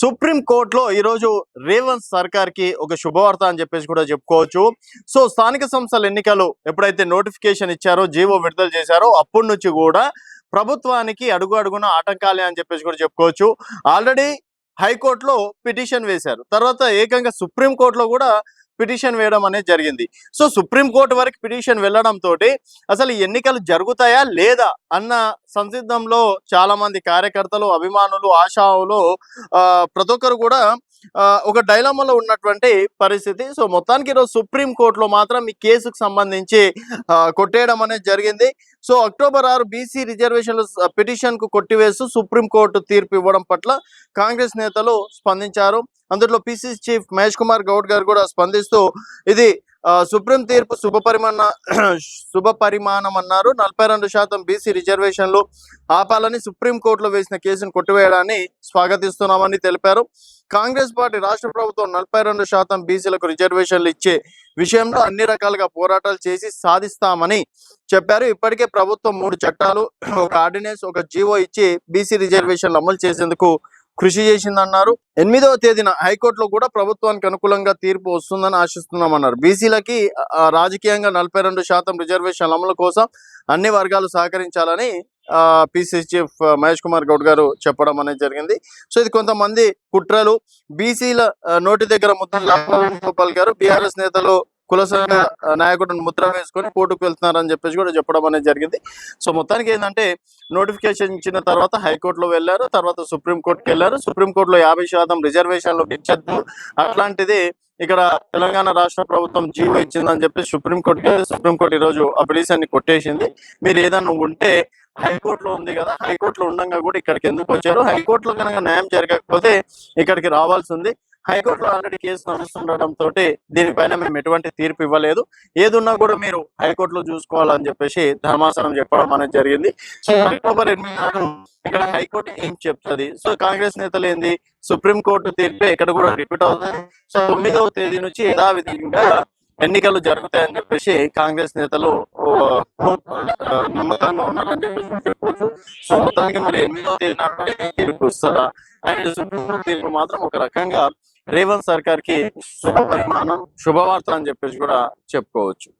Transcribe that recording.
Supreme కోర్టులో ఈరోజు రేవంత్ సర్కార్కి ఒక శుభవార్త అని చెప్పేసి కూడా చెప్పుకోవచ్చు. సో స్థానిక సంస్థల ఎన్నికలు ఎప్పుడైతే నోటిఫికేషన్ ఇచ్చారో జీవో విడుదల చేశారో అప్పటి నుంచి కూడా ప్రభుత్వానికి అడుగు అడుగున ఆటంకాలే అని చెప్పేసి కూడా చెప్పుకోవచ్చు. ఆల్రెడీ హైకోర్టులో పిటిషన్ వేశారు. తర్వాత ఏకంగా సుప్రీం కోర్టులో కూడా పిటిషన్ వేయడం అనేది జరిగింది. సో సుప్రీం కోర్టు వరకు పిటిషన్ వెళ్ళడం తోటి అసలు ఎన్నికలు జరుగుతాయా లేదా అన్న సంసిద్ధంలో చాలా మంది కార్యకర్తలు అభిమానులు ఆశావులు ఆ, ప్రతి ఒక్కరు కూడా ఒక డైలమాలో ఉన్నటువంటి పరిస్థితి. సో మొత్తానికి ఈరోజు సుప్రీం కోర్టులో మాత్రం ఈ కేసుకు సంబంధించి కొట్టేయడం అనేది జరిగింది. సో అక్టోబర్ ఆరు బీసీ రిజర్వేషన్ల పిటిషన్కు కొట్టివేస్తూ సుప్రీం కోర్టు తీర్పు ఇవ్వడం పట్ల కాంగ్రెస్ నేతలు స్పందించారు. అందులో పిసిసి చీఫ్ మహేష్ కుమార్ గౌడ్ గారు కూడా స్పందిస్తూ ఇది సుప్రీం తీర్పు శుభ పరిమాణ శుభ పరిమాణం అన్నారు. నలభై రెండు శాతం బీసీ రిజర్వేషన్లు ఆపాలని సుప్రీం కోర్టులో వేసిన కేసును కొట్టివేయడాన్ని స్వాగతిస్తున్నామని తెలిపారు. కాంగ్రెస్ పార్టీ రాష్ట్ర ప్రభుత్వం నలభై రెండు శాతం బీసీలకు రిజర్వేషన్లు ఇచ్చే విషయంలో అన్ని రకాలుగా పోరాటాలు చేసి సాధిస్తామని చెప్పారు. ఇప్పటికే ప్రభుత్వం మూడు చట్టాలు ఒక ఆర్డినెన్స్ ఒక జీవో ఇచ్చి బీసీ రిజర్వేషన్లు అమలు చేసేందుకు కృషి చేసిందన్నారు. ఎనిమిదవ తేదీన హైకోర్టులో కూడా ప్రభుత్వానికి అనుకూలంగా తీర్పు వస్తుందని ఆశిస్తున్నామన్నారు. బీసీలకి ఆ, రాజకీయంగా నలభై రెండు శాతం రిజర్వేషన్ అమలు కోసం అన్ని వర్గాలు సహకరించాలని పిసిసి చీఫ్ మహేష్ కుమార్ గౌడ్ గారు చెప్పడం అనేది జరిగింది. సో ఇది కొంతమంది కుట్రలు. బీసీల నోటి దగ్గర ముద్ర గోపాల్ గారు బీఆర్ఎస్ నేతలు కుల సంఘ ఆ, నాయకుడిని ముద్ర వేసుకొని కోర్టుకు వెళ్తున్నారని చెప్పేసి కూడా చెప్పడం అనేది జరిగింది. సో మొత్తానికి ఏంటంటే నోటిఫికేషన్ ఇచ్చిన తర్వాత హైకోర్టులో వెళ్ళారు తర్వాత సుప్రీం కోర్టుకి వెళ్ళారు. సుప్రీం కోర్టులో యాభై శాతం రిజర్వేషన్లు ఇచ్చద్దు అట్లాంటిది ఇక్కడ తెలంగాణ రాష్ట్ర ప్రభుత్వం జీవో ఇచ్చిందని చెప్పి సుప్రీం కోర్టుకి వెళ్తే సుప్రీం కోర్టు ఈ రోజు ఆ పిటిషన్ని కొట్టేసింది. మీరు ఏదన్నా ఉంటే హైకోర్టులో ఉంది కదా హైకోర్టులో ఉండగా కూడా ఇక్కడికి ఎందుకు వచ్చారు? హైకోర్టులో కనుక న్యాయం జరగకపోతే ఇక్కడికి రావాల్సి ఉంది. హైకోర్టులో ఆల్రెడీ కేసు నడుస్తుండటంతో తోటి దీనిపైన మేము ఎటువంటి తీర్పు ఇవ్వలేదు. ఏదున్నా కూడా మీరు హైకోర్టులో చూసుకోవాలని చెప్పేసి ధర్మాసనం చెప్పడం అనేది జరిగింది. సో అక్టోబర్ ఎనిమిది నాడు ఇక్కడ హైకోర్టు ఏం చెప్తుంది? సో కాంగ్రెస్ నేతలు ఏంది? సుప్రీం కోర్టు తీర్పే ఇక్కడ కూడా రిపీట్ అవుతుంది. సో తొమ్మిదవ తేదీ నుంచి యథావిధిగా ఎన్నికలు జరుగుతాయని చెప్పేసి కాంగ్రెస్ నేతలు నమ్మకంగా ఉన్నారని చెప్పేసి చెప్పొచ్చు సో మొత్తానికి మరి ఎనిమిదవ తేదీ నాడు తీర్పు వస్తుందా? అండ్ సుప్రీంకోర్టు తీర్పు మాత్రం ఒక రకంగా రేవంత్ సర్కార్కి శుభ పరిమాణం శుభవార్త అని చెప్పేసి కూడా చెప్పుకోవచ్చు.